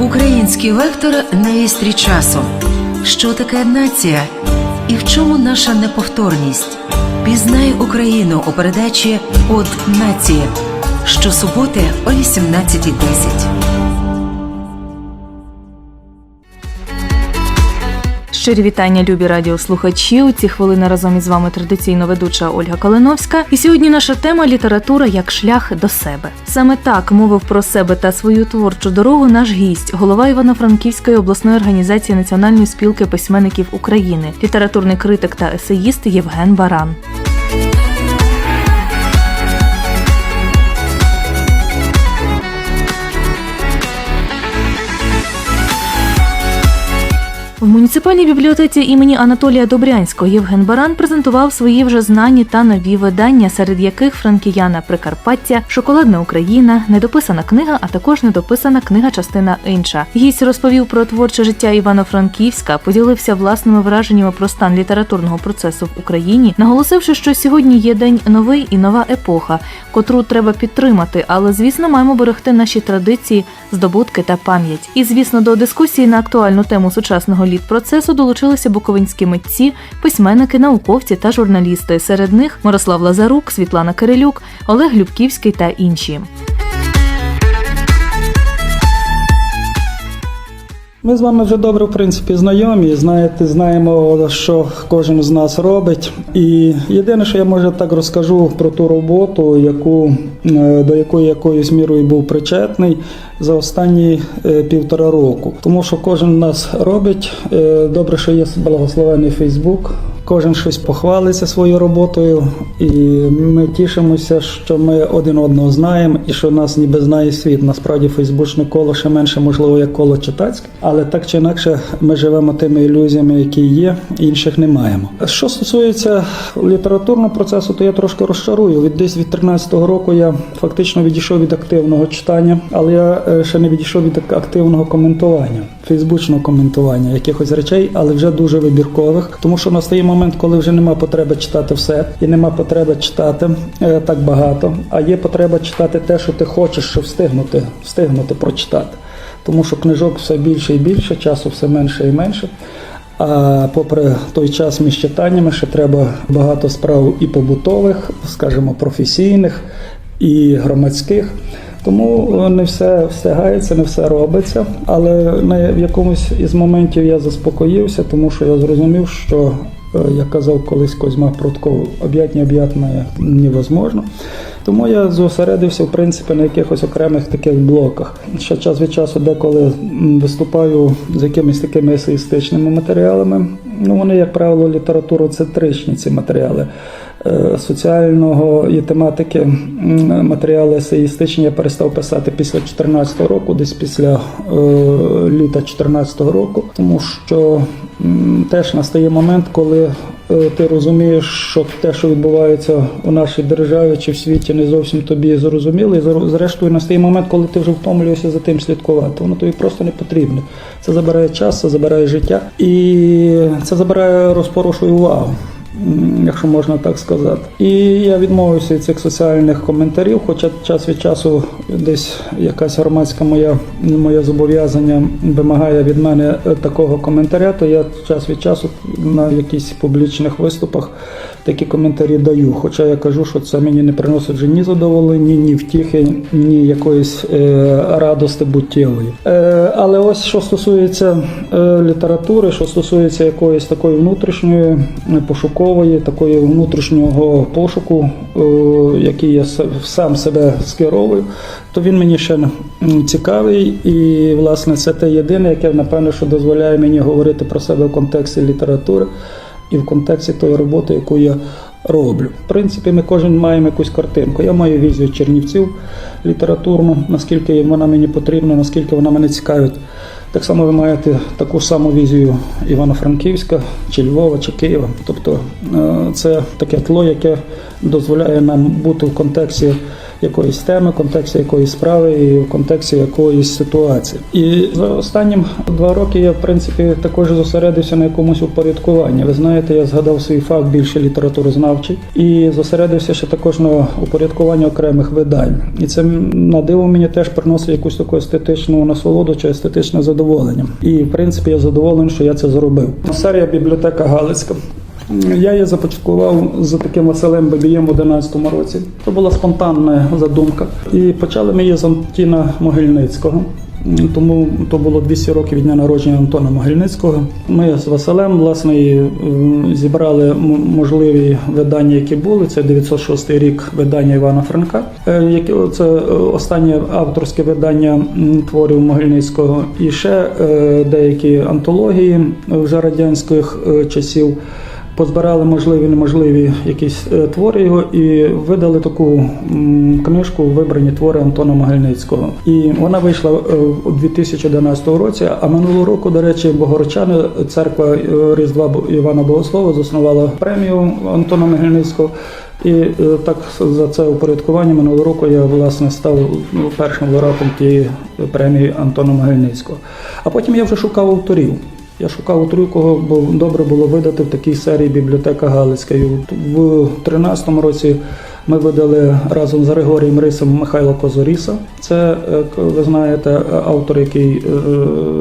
Український вектор на вістрі часу. Що таке нація? І в чому наша неповторність? Пізнай Україну у передачі От нації щосуботи о 18.10. Щирі вітання, любі радіослухачі. У ці хвилини разом із вами традиційно ведуча Ольга Калиновська. І сьогодні наша тема література як шлях до себе. Саме так мовив про себе та свою творчу дорогу наш гість, голова Івано-Франківської обласної організації Національної спілки письменників України, літературний критик та есеїст Євген Баран. В муніципальній бібліотеці імені Анатолія Добрянського Євген Баран презентував свої вже знані та нові видання, серед яких Франкіяна Прикарпаття, Шоколадна Україна, недописана книга, а також недописана книга частина інша. Гість розповів про творче життя Івано-Франківська, поділився власними враженнями про стан літературного процесу в Україні, наголосивши, що сьогодні є день новий і нова епоха, котру треба підтримати, але звісно маємо берегти наші традиції, здобутки та пам'ять. І звісно, до дискусії на актуальну тему сучасного літпроцесу долучилися буковинські митці, письменники, науковці та журналісти. Серед них Мирослав Лазарук, Світлана Кирилюк, Олег Любківський та інші. Ми з вами вже добре, в принципі, знайомі. Знаєте, знаємо, що кожен з нас робить. І єдине, що я може так розкажу про ту роботу, яку е, до якої якоюсь мірою був причетний за останні е, півтора року. Тому що кожен нас робить. Е, Добре, що є благословений Фейсбук. Кожен щось похвалиться своєю роботою, і ми тішимося, що ми один одного знаємо, і що нас ніби знає світ. Насправді фейсбучне коло ще менше, можливо, як коло читацьке, але так чи інакше ми живемо тими ілюзіями, які є, інших не маємо. Що стосується літературного процесу, то я трошки розчарую. Від десь від 13-го року я фактично відійшов від активного читання, але я е, ще не відійшов від активного коментування, фейсбучного коментування якихось речей, але вже дуже вибіркових, тому що настає момент, коли вже нема потреби читати все, і нема потреби читати е, так багато, а є потреба читати те, що ти хочеш, щоб встигнути, встигнути прочитати. Тому що книжок все більше і більше, часу все менше і менше. А попри той час між читаннями ще треба багато справ і побутових, скажімо, професійних, і громадських. Тому не все встигається, не все робиться. Але в якомусь із моментів я заспокоївся, тому що я зрозумів, що е, як казав колись Козьма Прутков, об'ять необ'ятне невозможно. Тому я зосередився в принципі на якихось окремих таких блоках. Ще час від часу деколи виступаю з якимись такими есеїстичними матеріалами. Ну вони, як правило, літературоцентричні ці матеріали. Е, Соціального і тематики матеріали есеїстичні я перестав писати після 2014 року, десь після е, літа 2014 року, тому що теж настає момент, коли е, ти розумієш, що те, що відбувається у нашій державі чи в світі, не зовсім тобі зрозуміло. І зрештою настає момент, коли ти вже втомлюєшся за тим слідкувати. Воно тобі просто не потрібно. Це забирає час, це забирає життя і це забирає розпорошує увагу. Якщо можна так сказати, і я відмовився від цих соціальних коментарів, хоча час від часу десь якась громадська моя моє зобов'язання вимагає від мене е, такого коментаря, то я час від часу на якихось публічних виступах такі коментарі даю. Хоча я кажу, що це мені не приносить вже ні задоволення, ні втіхи, ні якоїсь е, радости буттєвої. Е, але ось що стосується е, літератури, що стосується якоїсь такої внутрішньої е, пошукової, такої внутрішнього пошуку, е, який я сам себе скеровую, то він мені ще цікавий, і власне це те єдине, яке напевно, що дозволяє мені говорити про себе в контексті літератури і в контексті тої роботи, яку я роблю. В принципі, ми кожен маємо якусь картинку. Я маю візію Чернівців літературну, наскільки вона мені потрібна, наскільки вона мене цікавить. Так само ви маєте таку саму візію Івано-Франківська, чи Львова, чи Києва. Тобто е, це таке тло, яке дозволяє нам бути в контексті якоїсь теми, в контексті якоїсь справи і в контексті якоїсь ситуації. І за останнім два роки я в принципі також зосередився на якомусь упорядкуванні. Ви знаєте, я згадав свій факт більше літературознавчий і зосередився ще також на упорядкуванні окремих видань. І це на диво мені теж приносить якусь таку естетичну насолоду чи естетичне задоволення. І в принципі я задоволений, що я це зробив. Серія бібліотека Галицька. Я її започаткував з таким Василем Бабієм в 11-му році. Це була спонтанна задумка. І почали ми її з Антіна Могильницького. Тому то було 200 років від дня народження Антона Могильницького. Ми з Василем власне зібрали можливі видання, які були. Це 906 рік видання Івана Франка. Е, Це е, останнє авторське видання творів Могильницького. І ще е, деякі антології вже радянських часів позбирали можливі неможливі якісь е, твори його і видали таку книжку Вибрані твори Антона Могильницького. І вона вийшла е, у 2011 році. А минулого року, до речі, Богородчани, церква е, Різдва Івана Богослова заснувала премію Антона Могильницького. І так за це упорядкування минулого року я власне став ну, першим лауреатом тієї премії Антона Могильницького. А потім я вже шукав авторів. Я шукав авторів, кого б добре було видати в такій серії бібліотека от в 13-му році ми видали разом з Григорієм Рисом Михайла Козоріса. Це, е, ви знаєте, автор, який е,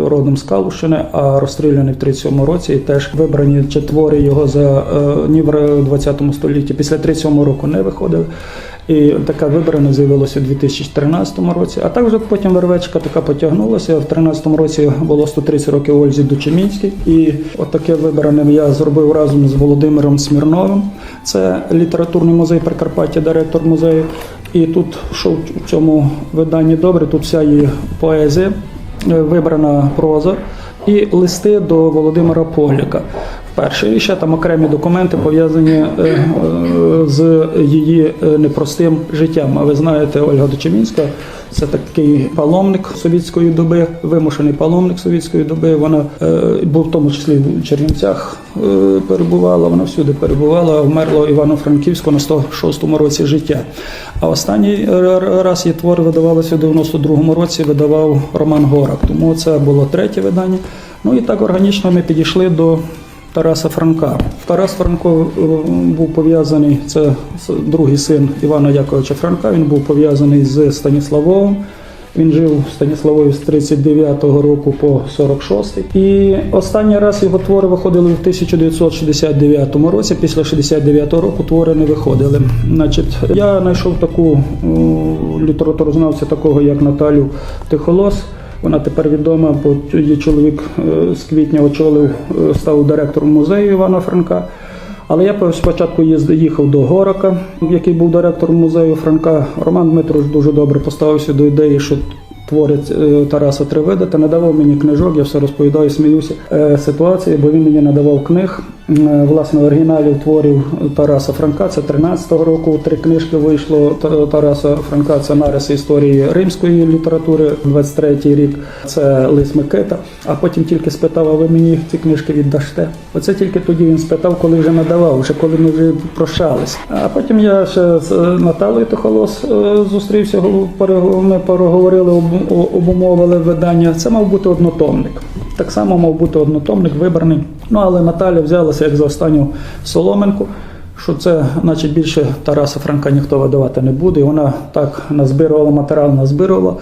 родом з Калущини, а розстріляний в 37-му році. І теж вибрані чи твори його за е, ні в 20 столітті. Після 37-го року не виходили. І така вибрана з'явилася у 2013 році. А також потім вервечка така потягнулася. В 2013 році було 130 років Ользі Дучемінській. І отаке вибраним я зробив разом з Володимиром Смірновим. Це літературний музей Прикарпаття, директор музею. І тут, що в цьому виданні добре, тут вся її поезія, е, вибрана проза і листи до Володимира Погляка. Перше, і ще там окремі документи пов'язані е, е, з її е, непростим життям. А ви знаєте, Ольга Дочемінська це такий паломник совітської доби, вимушений паломник совітської доби. Вона був в тому числі в Чернівцях перебувала, вона всюди перебувала, вмерла Івано-Франківську на 106-му році життя. А останній раз її твори видавалися у 92-му році, видавав Роман Горак. Тому це було третє видання. Ну і так органічно ми підійшли до Тараса Франка. Тарас Франко е, був пов'язаний, це другий син Івана Яковича Франка. Він був пов'язаний з Станіславовим. Він жив в Станіславові з 39-го року по 46-й. І останній раз його твори виходили в 1969 році. Після 69-го року твори не виходили. Значить, я знайшов таку е, літературознавця, такого як Наталю Тихолос. Вона тепер відома, бо її чоловік е, з квітня очолив, е, став директором музею Івана Франка. Але я спочатку їхав до Горака, який був директором музею Франка. Роман Дмитрович дуже добре поставився до ідеї, що твори е, Тараса три видати. Надавав мені книжок, я все розповідаю, сміюся ситуації, бо він мені надавав книг. Власне, оригіналів творів Тараса Франка. Це 13-го року. Три книжки вийшло Та- Тараса Франка. Це нариси історії римської літератури, 23-й рік. Це Лис Микита. А потім тільки спитав, а ви мені ці книжки віддаште? Оце тільки тоді він спитав, коли вже надавав, вже коли ми вже прощались. А потім я ще з е, Наталою Тихолос е, зустрівся. Ми переговорили, обумовили видання. Це мав бути однотомник. Так само мав бути однотомник вибраний. Ну але Наталя взялася як за останню соломинку. Що це, значить, більше Тараса Франка ніхто видавати не буде. І вона так назбирувала матеріал, назбирувала.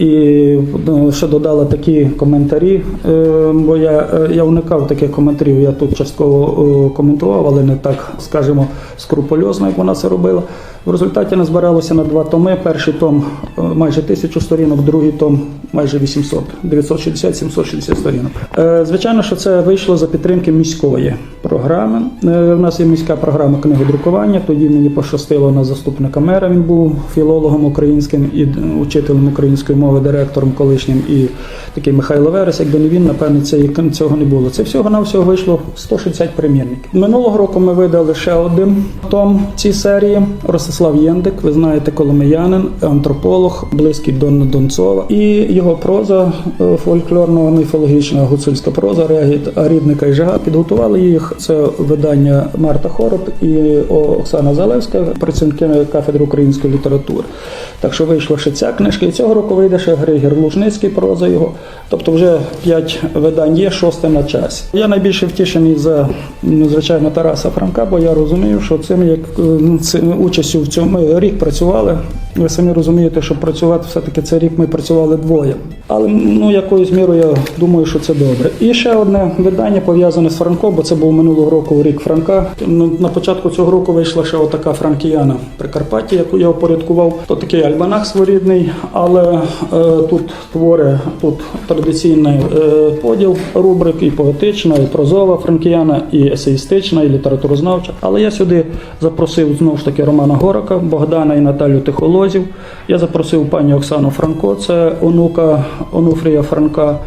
І ну, ще додала такі коментарі, е, бо я, е, я уникав таких коментарів, я тут частково е, коментував, але не так, скажімо, скрупульозно, як вона це робила. В результаті назбиралося на два томи. Перший том е, майже тисячу сторінок, другий том майже 800, 960-760 сторінок. Е, Звичайно, що це вийшло за підтримки міської програми. Е, У нас є міська програма книгодрукування. Тоді мені пощастило на заступника мера. Він був філологом українським і учителем української мови. Мови директором колишнім і такий Михайло Верес. Якби не він, напевне, це, цього не було. Це всього на всього вийшло 160 примірників. Минулого року ми видали ще один том цій серії. Ростислав Єндик, ви знаєте, коломиянин, антрополог, близький до Донцова. І його проза е, фольклорно-міфологічна гуцульська проза Рідника і Жага. Підготували їх. Це видання Марта Хороб і Оксана Залевська, працівники кафедри української літератури. Так що вийшла ще ця книжка. І цього року вийде ще Григір Лужницький, проза його. Тобто вже п'ять видань є, шосте на часі. Я найбільше втішений за ну, звичайно Тараса Франка, бо я розумію, що цим як е, цим участю в цьому ми рік працювали. Ви самі розумієте, що працювати все-таки цей рік ми працювали двоє. Але ну якоюсь мірою я думаю, що це добре. І ще одне видання пов'язане з Франком, бо це був минулого року рік Франка. Ну, На початку цього року вийшла ще отака франкіяна Прикарпаття, яку я опорядкував. То такий альманах своєрідний, але е, тут твори, тут традиційний е, поділ рубрик і поетична, і прозова франкіяна, і есеїстична, і літературознавча. Але я сюди запросив знову ж таки Романа Горака, Богдана і Наталю Тихолозів. Я запросив пані Оксану Франко, це онука Онуфрія Франка.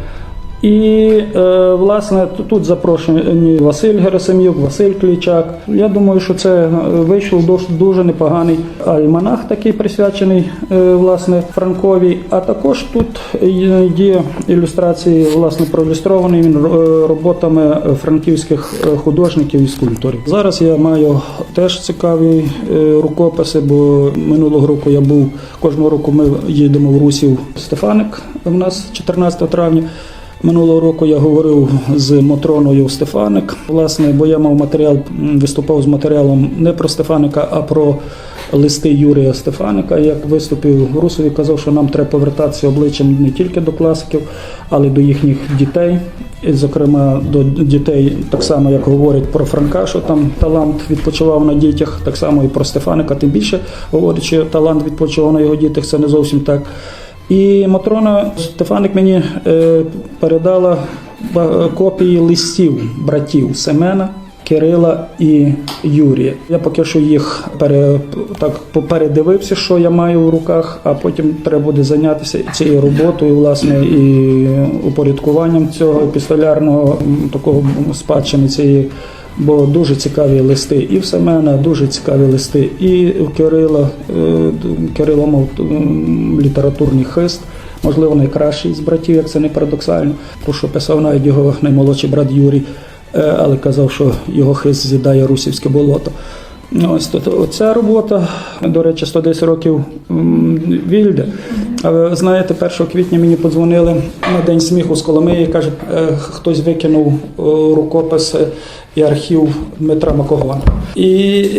І е, власне тут запрошені Василь Герасим'юк, Василь Клічак. Я думаю, що це е, вийшов дуже, непоганий альманах, такий присвячений е, власне Франкові. А також тут є- ілюстрації, власне, е, роботами франківських художників і скульпторів. Зараз я маю теж цікаві рукописи, бо минулого року я був кожного року. Ми їдемо в Русів Стефаник. У нас 14 травня. Минулого року я говорив з Мотроною Стефаник, власне, бо я мав матеріал, виступав з матеріалом не про Стефаника, а про листи Юрія Стефаника. Як виступив Русові, казав, що нам треба повертатися обличчям не тільки до класиків, але й до їхніх дітей. І, зокрема, до дітей, так само як говорять про Франка, що там талант відпочивав на дітях, так само і про Стефаника. Тим більше говорять, що талант відпочивав на його дітях. Це не зовсім так. І Матрона Стефаник мені е, передала копії листів братів Семена, Кирила і Юрія. Я поки що їх пере, так передивився, що я маю в руках, а потім треба буде зайнятися цією роботою, власне, і упорядкуванням цього епістолярного такого спадщини цієї. Бо дуже цікаві листи і в Семена, дуже цікаві листи, і в Кирила. Е, Кирило мав літературний хист, можливо, найкращий з братів, як це не парадоксально. Про що писав навіть його наймолодший брат Юрій, е, але казав, що його хист з'їдає русівське болото. Ось то, то ця робота, до речі, 110 років Вільде. Ви знаєте, 1 квітня мені подзвонили на день сміху з Коломиї. Кажуть, е, хтось викинув рукопис і архів Дмитра Макогона. І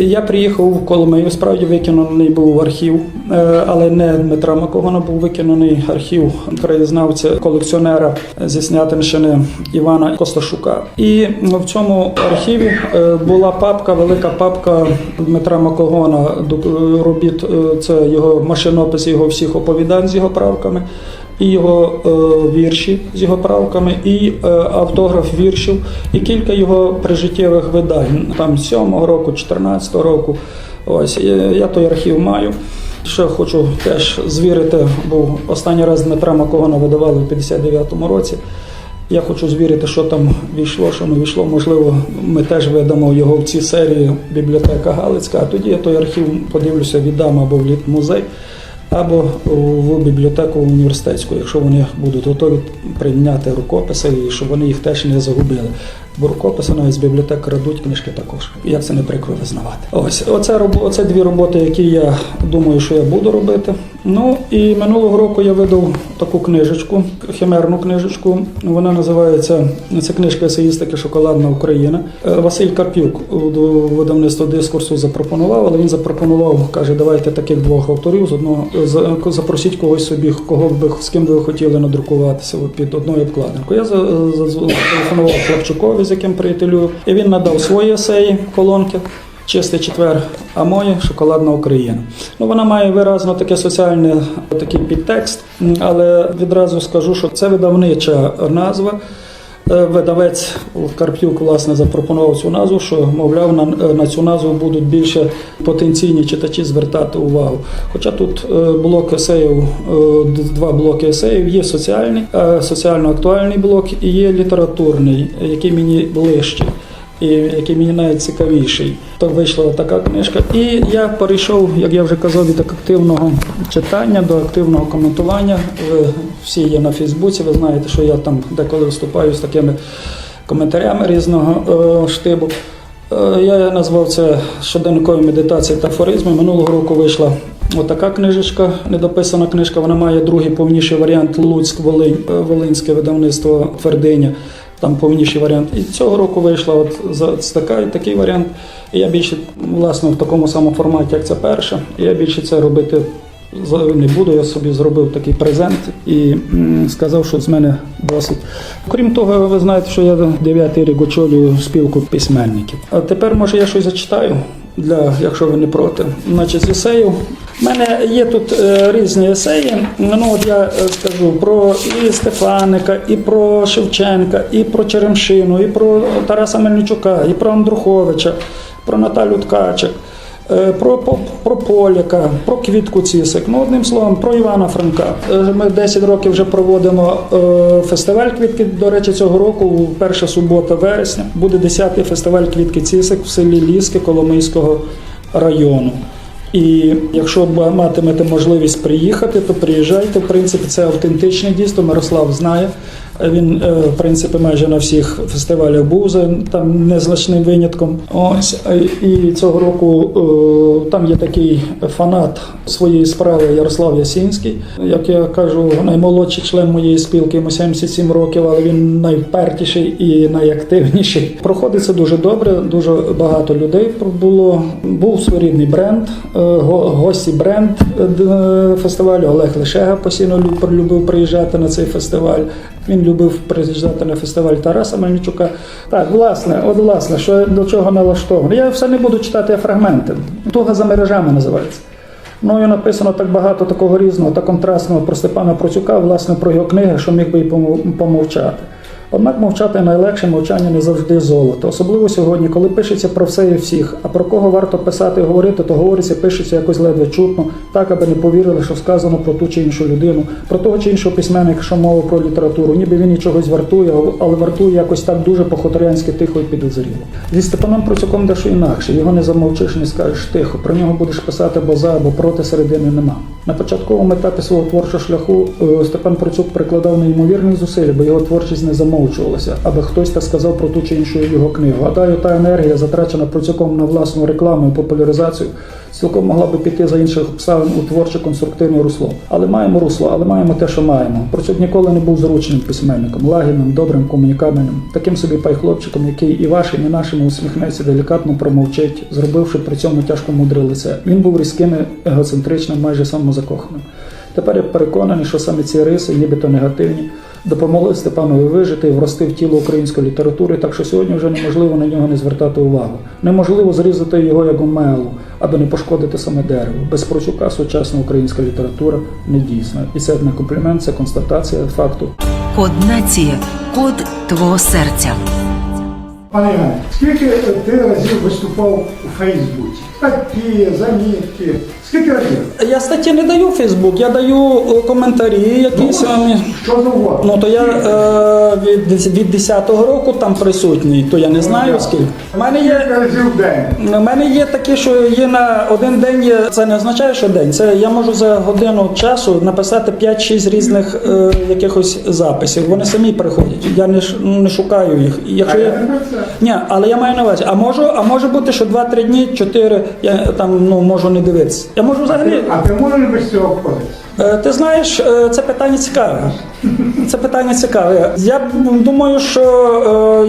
я приїхав в Коломию. Справді викинений був архів, е, але не Дмитра Макогона, був викинений архів краєзнавця, колекціонера зі Снятинщини Івана Косташука. І в цьому архіві е, була папка, велика папка Дмитра Макогона е, робіт. Це його машинопис його всіх оповідань з його правками. І його е, вірші з його правками, і е, автограф віршів, і кілька його прижиттєвих видань, там 7-го року, 14-го року. Ось я той архів маю. Ще хочу теж звірити, бо останній раз Дмитра Макогона видавали в 59-му році. Я хочу звірити, що там війшло, що не війшло. Можливо, ми теж видамо його в цій серії бібліотека Галицька, а тоді я той архів подивлюся, віддам або в літмузей, або в бібліотеку університетську, якщо вони будуть готові прийняти рукописи і щоб вони їх теж не загубили. Бо рукописи навіть з бібліотек крадуть книжки також. Як це не прикро визнавати? Ось оце оце дві роботи, які я думаю, що я буду робити. Ну і минулого року я видав таку книжечку, химерну книжечку. Вона називається це книжка есеїстики Шоколадна Україна. Е, Василь Карпюк до видавництва дискурсу запропонував, але він запропонував, каже, давайте таких двох авторів з одного за- запросіть когось собі, кого б ви з ким би ви хотіли надрукуватися під одною обкладинкою. Я за- за- зателефонував Хлопчукові, з яким приятелюю, і він надав свої есеї, колонки. Чистий четвер, а моє шоколадна Україна. Ну вона має виразно таке соціальне такий підтекст, але відразу скажу, що це видавнича назва. Е, Видавець Карп'юк власне запропонував цю назву, що мовляв на, на цю назву будуть більше потенційні читачі звертати увагу. Хоча тут е, блок есеїв, е, два блоки есеїв, є соціальний, е, соціально актуальний блок і є літературний, який мені ближчий. І який мені навіть цікавіший. То вийшла така книжка. І я перейшов, як я вже казав, від активного читання до активного коментування. Ви всі є на Фейсбуці. Ви знаєте, що я там деколи виступаю з такими коментарями різного е, штибу. Е, Я назвав це щоденникові медитації та афоризми. Минулого року вийшла отака книжечка, недописана книжка. Вона має другий повніший варіант Луцьк, Волинь, е, Волинське видавництво Твердиня. Там повніший варіант. І цього року вийшла от за така, такий варіант. І я більше власне в такому самому форматі, як це перше. І я більше це робити не буду. Я собі зробив такий презент і сказав, що з мене досить. Крім того, ви знаєте, що я дев'ятий рік очолюю спілку письменників. А тепер, може, я щось зачитаю, для, якщо ви не проти. Значить, з есеїв. У мене є тут е, різні есеї. Ну, от я е, скажу про і Стефаника, і про Шевченка, і про Черемшину, і про Тараса Мельничука, і про Андруховича, про Наталю Ткачик. Е, Про, про, Поляка, про Квітку Цісик, ну одним словом, про Івана Франка. Ми 10 років вже проводимо фестиваль квітки. До речі, цього року, перша субота вересня, буде 10-й фестиваль квітки Цісик в селі Ліски Коломийського району. І якщо матимете можливість приїхати, то приїжджайте. В принципі, це автентичне дійство. Мирослав знає. Він, е, в принципі, майже на всіх фестивалях був за там незначним винятком. Ось і цього року е, там є такий фанат своєї справи Ярослав Ясінський. Як я кажу, наймолодший член моєї спілки, йому 77 років, але він найвпертіший і найактивніший. Проходиться дуже добре, дуже багато людей було. Був своєрідний бренд, е, гості бренд фестивалю. Олег Лешега постійно люб- любив приїжджати на цей фестиваль. Він любив приїжджати на фестиваль Тараса Мельничука. Так, власне, от власне, що до чого налаштовано. Я все не буду читати фрагменти. Туга за мережами називається. Мною написано так багато такого різного та контрастного про Степана Процюка, власне, про його книги, що міг би й помовчати. Однак мовчати найлегше мовчання не завжди золото. Особливо сьогодні, коли пишеться про все і всіх. А про кого варто писати і говорити, то говориться, пишеться якось ледве чутно, так аби не повірили, що сказано про ту чи іншу людину, про того чи іншого письменника, що мова про літературу. Ніби він і чогось вартує, але вартує якось так дуже по-хуторянськи тихо і підозріло. Зі Степаном Процюком дещо інакше. Його не замовчиш, не скажеш тихо. Про нього будеш писати або за, або проти середини нема. На початковому етапі свого творчого шляху е, Степан Процюк прикладав неймовірних зусиль, бо його творчість не замовчувалася, аби хтось так сказав про ту чи іншу його книгу. Гадаю, та енергія, затрачена Процюком на власну рекламу і популяризацію, цілком могла би піти за інших обставин у творче конструктивне русло. Але маємо русло, але маємо те, що маємо. Процюк ніколи не був зручним письменником, лагідним, добрим, комунікабельним, таким собі пайхлопчиком, який і вашим, і нашим усміхнеться, делікатно промовчить, зробивши при цьому тяжко мудре лице. Він був різким, егоцентричним, майже самозакоханим. Тепер я переконаний, що саме ці риси, нібито негативні, допомогли Степанові вижити і врости в тіло української літератури, так що сьогодні вже неможливо на нього не звертати увагу. Неможливо зрізати його як омелу, аби не пошкодити саме дерево. Без прочука сучасна українська література не дійсна. І це не комплімент, це констатація факту. Код нації, код твого серця. Пане Іване, скільки ти разів виступав у Фейсбуці? Статті, замітки. Скільки разів? Я статті не даю в Фейсбук, я даю е, коментарі якісь. самі. Що завгодно. Ну то я е, від, від 10-го року там присутній, то я не знаю скільки. У мене є. Скільки разів в день? У мене є такі, що є на один день. Є, це не означає, що день. Це я можу за годину часу написати 5-6 різних е, якихось записів. Вони самі приходять. Я не, ш- не шукаю їх. І Якщо А я... я не про це. Ні, але я маю на увазі. А можу, а може бути, що 2-3 дні, 4 я там ну можу не дивитися. Я можу взагалі. А ти можеш без цього обходитися? Е, Ти знаєш, е, це питання цікаве. Це питання цікаве. Я думаю, що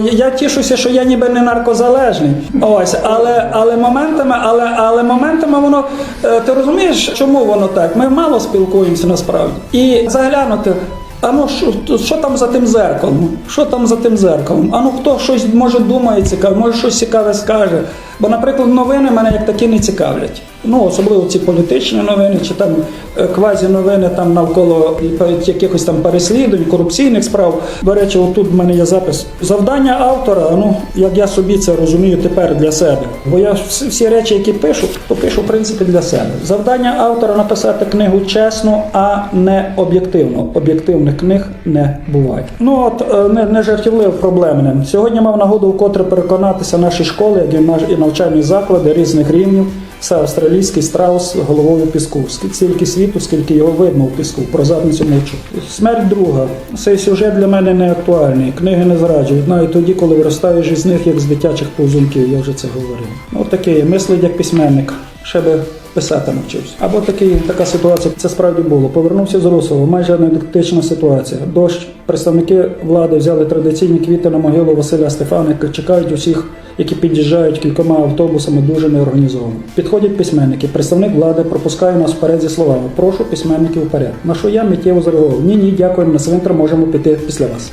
е, я тішуся, що я ніби не наркозалежний. Ось, але, але моментами, але, але моментами воно е, ти розумієш, чому воно так? Ми мало спілкуємося насправді. І заглянути. А ну що, що там за тим зеркалом? Що там за тим зеркалом? А ну хто щось може думає цікаве, може щось цікаве скаже. Бо, наприклад, новини мене як такі не цікавлять. Ну, особливо ці політичні новини, чи там е, квазі-новини там навколо якихось там переслідувань, корупційних справ. До речі, отут в мене є запис. Завдання автора, ну як я собі це розумію тепер для себе. Бо я всі, речі, які пишу, то пишу в принципі для себе. Завдання автора написати книгу чесно, а не об'єктивно. Об'єктивних книг не буває. Ну от е, не, не жартівливо проблемним. Сьогодні мав нагоду вкотре переконатися наші школи, як і навчальні заклади різних рівнів. Це австралійський страус головою піску. Скільки світу, скільки його видно в піску. Про задницю мовчу. Смерть друга. Цей сюжет для мене не актуальний. Книги не зраджують. Навіть тоді, коли виростаєш із них, як з дитячих повзунків, я вже це говорив. Ну такий мислить як письменник. Ще би писати навчився. Або такий, така ситуація, це справді було. Повернувся з Русово, майже аналітична ситуація. Дощ, представники влади взяли традиційні квіти на могилу Василя Стефаника, чекають усіх, які під'їжджають кількома автобусами дуже неорганізовано. Підходять письменники, представник влади пропускає нас вперед зі словами Прошу письменників вперед. На що я миттєво зреагував. Ні, ні, дякуємо, на цвинтар можемо піти після вас.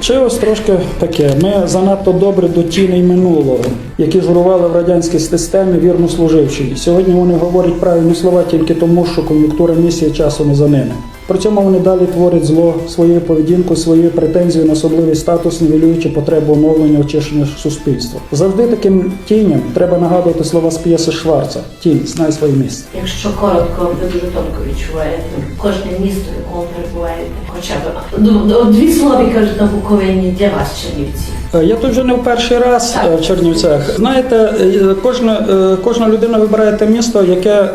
Чи ось трошки таке. Ми занадто добре до тіней минулого, які журували в радянській системі вірно служивші. Сьогодні вони говорять правильні слова тільки тому, що кон'юнктура місії часу не за ними. При цьому вони далі творять зло своєю поведінкою, своєю претензією на особливий статус, нівелюючи потребу оновлення очищення суспільства. Завжди таким тіням треба нагадувати слова з п'єси Шварца. Тінь, знай своє місце. Якщо коротко, ви дуже тонко відчуваєте кожне місто, в якому перебуваєте. Хоча б ну, дві слова кажуть на Буковині для вас, Чернівці. Е, Я тут вже не в перший раз Так. е, в Чернівцях. Знаєте, е, кожна, кожна людина вибирає те місто, яке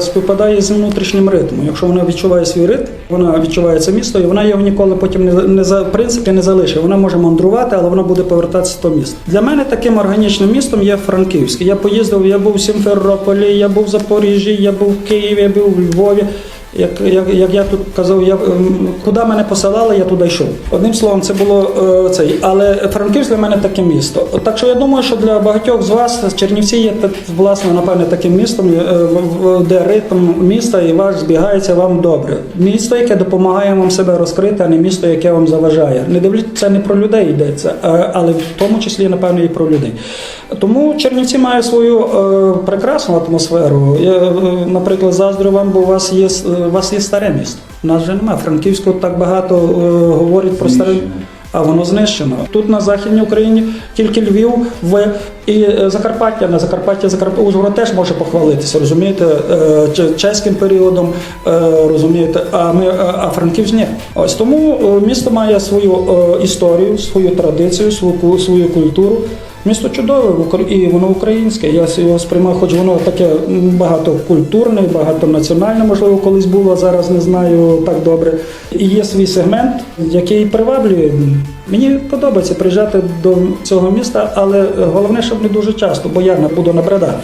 співпадає з внутрішнім ритмом. Якщо вона відчуває свій ритм, вона відчуває це місто, і вона його ніколи потім не, не за в принципі не залишить. Вона може мандрувати, але вона буде повертатися в то місто. Для мене таким органічним містом є Франківськ. Я поїздив, я був в Сімферополі, я був в Запоріжжі, я був в Києві, я був у Львові. Як, як, як я тут казав, я ем, куди мене посилали, я туди йшов. Одним словом, це було е, цей. Але Франківськ для мене таке місто. Так що я думаю, що для багатьох з вас Чернівці є власне, напевне, таким містом, е, де ритм міста і ваш збігається вам добре. Місто, яке допомагає вам себе розкрити, а не місто, яке вам заважає. Не дивлюсь, це не про людей йдеться, а- але в тому числі, напевно, і про людей. Тому Чернівці мають свою е, прекрасну атмосферу. Я, е, наприклад, заздрю вам, бо у вас є е, у вас є старе місто. У нас вже немає. Франківську так багато е, говорять про старе. А воно знищено. Тут на Західній Україні тільки Львів в і е, Закарпаття. На Закарпаття Закарпаття Ужгород теж може похвалитися, розумієте, е, че- чеським періодом, е, розумієте, а ми а- Франківськ ні. Ось тому е, місто має свою е, історію, свою традицію, свою культуру. Місто чудове і воно українське. Я його сприймав, хоч воно таке багатокультурне, багатонаціональне, можливо, колись було, зараз не знаю так добре. І є свій сегмент, який приваблює. Мені подобається приїжджати до цього міста, але головне, щоб не дуже часто, бо я не буду набридати.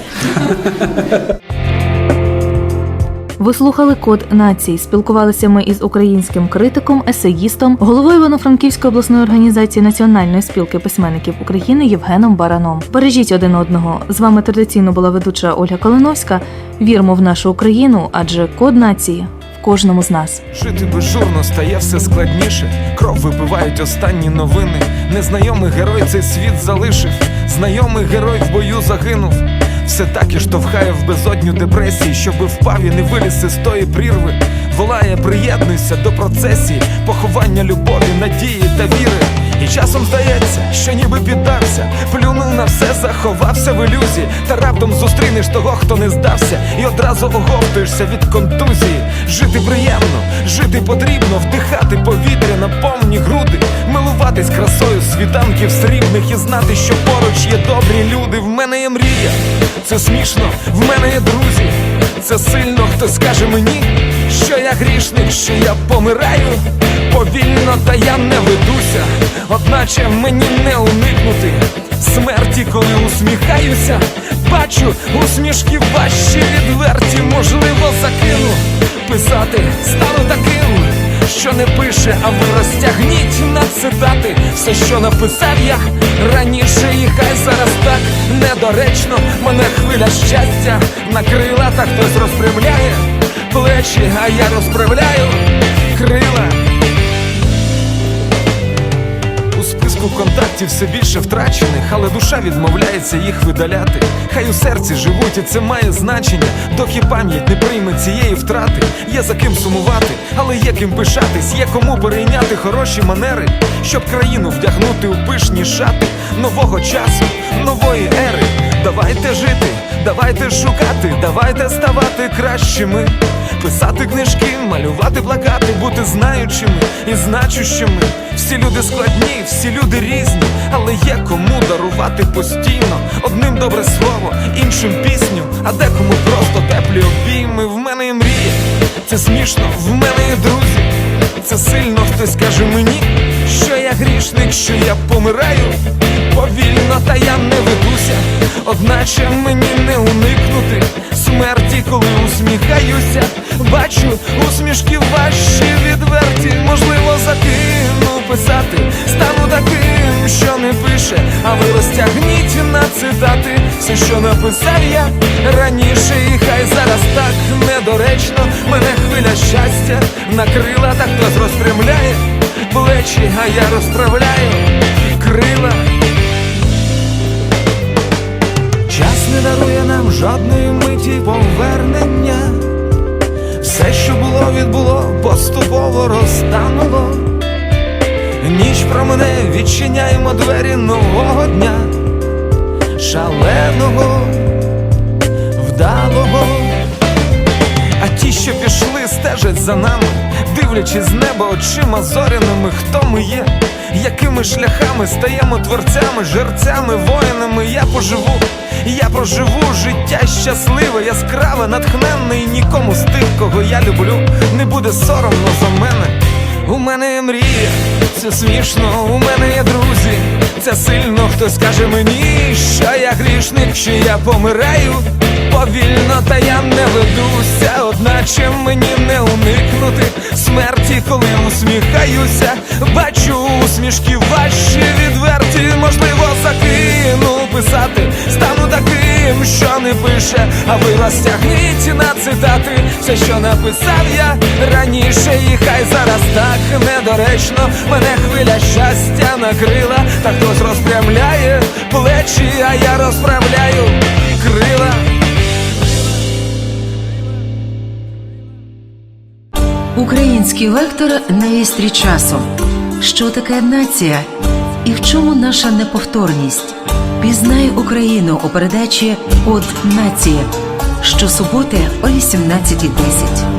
Ви слухали Код націй. Спілкувалися ми із українським критиком, есеїстом, головою Івано-Франківської обласної організації Національної спілки письменників України Євгеном Бараном. Бережіть один одного. З вами традиційно була ведуча Ольга Калиновська. Вірмо в нашу Україну, адже код нації кожному з нас. Жити безжурно стає все складніше. Кров випивають останні новини. Незнайомий герой цей світ залишив. Знайомий герой в бою загинув. Все так і штовхає в безодню депресії, щоби впав і не виліз із тої прірви. Волає, приєднуйся до процесії, поховання любові, надії та віри. І часом здається, що ніби піддався, плюнув на все, заховався в ілюзії, та раптом зустрінеш того, хто не здався, і одразу оговтуєшся від контузії. Жити приємно, жити потрібно, вдихати повітря на повні груди, милуватись красою світанків срібних. І знати, що поруч є добрі люди. В мене є мрія, це смішно, в мене є друзі. Це сильно, хто скаже мені, що я грішник, що я помираю? Повільно, та я не ведуся, одначе мені не уникнути смерті, коли усміхаюся, бачу усмішки важчі відверті, можливо, закину. Писати, стану таким, що не пише, а ви розтягніть на цитати все, що написав я раніше, і хай зараз так недоречно. Мене хвиля щастя накрила, та хтось розпрямляє плечі, а я розправляю крила. У списку контактів все більше втрачених, але душа відмовляється їх видаляти. Хай у серці живуть, і це має значення, доки пам'ять не прийме цієї втрати. Є за ким сумувати, але є ким пишатись, є кому перейняти хороші манери, щоб країну вдягнути у пишні шати нового часу, нової ери. Давайте жити, давайте шукати, давайте ставати кращими. Писати книжки, малювати плакати, бути знаючими і значущими. Всі люди складні, всі люди різні, але є кому дарувати постійно. Одним добре слово, іншим пісню, а декому просто теплі обійми. В мене є мрія, це смішно, в мене є друзі. Це сильно хтось каже мені, що я грішник, що я помираю повільно, та я не ведуся, одначе мені не уникнути смерті, коли усміхаюся. Бачу усмішки ваші відверті, можливо, закину писати, стану таким, що не пише, а ви розтягніть на цитати все, що написав я раніше, і хай зараз так недоречно. Мене хвиля щастя накрила, так хтось розпрямляє плечі, а я розправляю крила. Нам жодної миті повернення. Все, що було, відбуло, поступово розтануло. Ніч про мене відчиняємо двері нового дня, шаленого, вдалого. А ті, що пішли, стежать за нами, дивлячись з неба очима зоряними, хто ми є, якими шляхами стаємо творцями, жерцями, воїнами. Я поживу, я проживу життя щасливе, яскраве, натхненне, і нікому з тих, кого я люблю, не буде соромно за мене. У мене є мрія, це смішно, у мене є друзі, це сильно хтось каже мені, що я грішник, що я помираю повільно, та я не ведуся, одначе мені не уникнути смерті, коли усміхаюся, пише, а ви розтягніть на цитати все, що написав я раніше, і хай зараз так недоречно мене хвиля щастя накрила, та хтось розпрямляє плечі, а я розправляю крила. Український вектор на вістрі часу. Що таке нація? І в чому наша неповторність? Пізнай Україну у передачі От нації щосуботи о 18.10.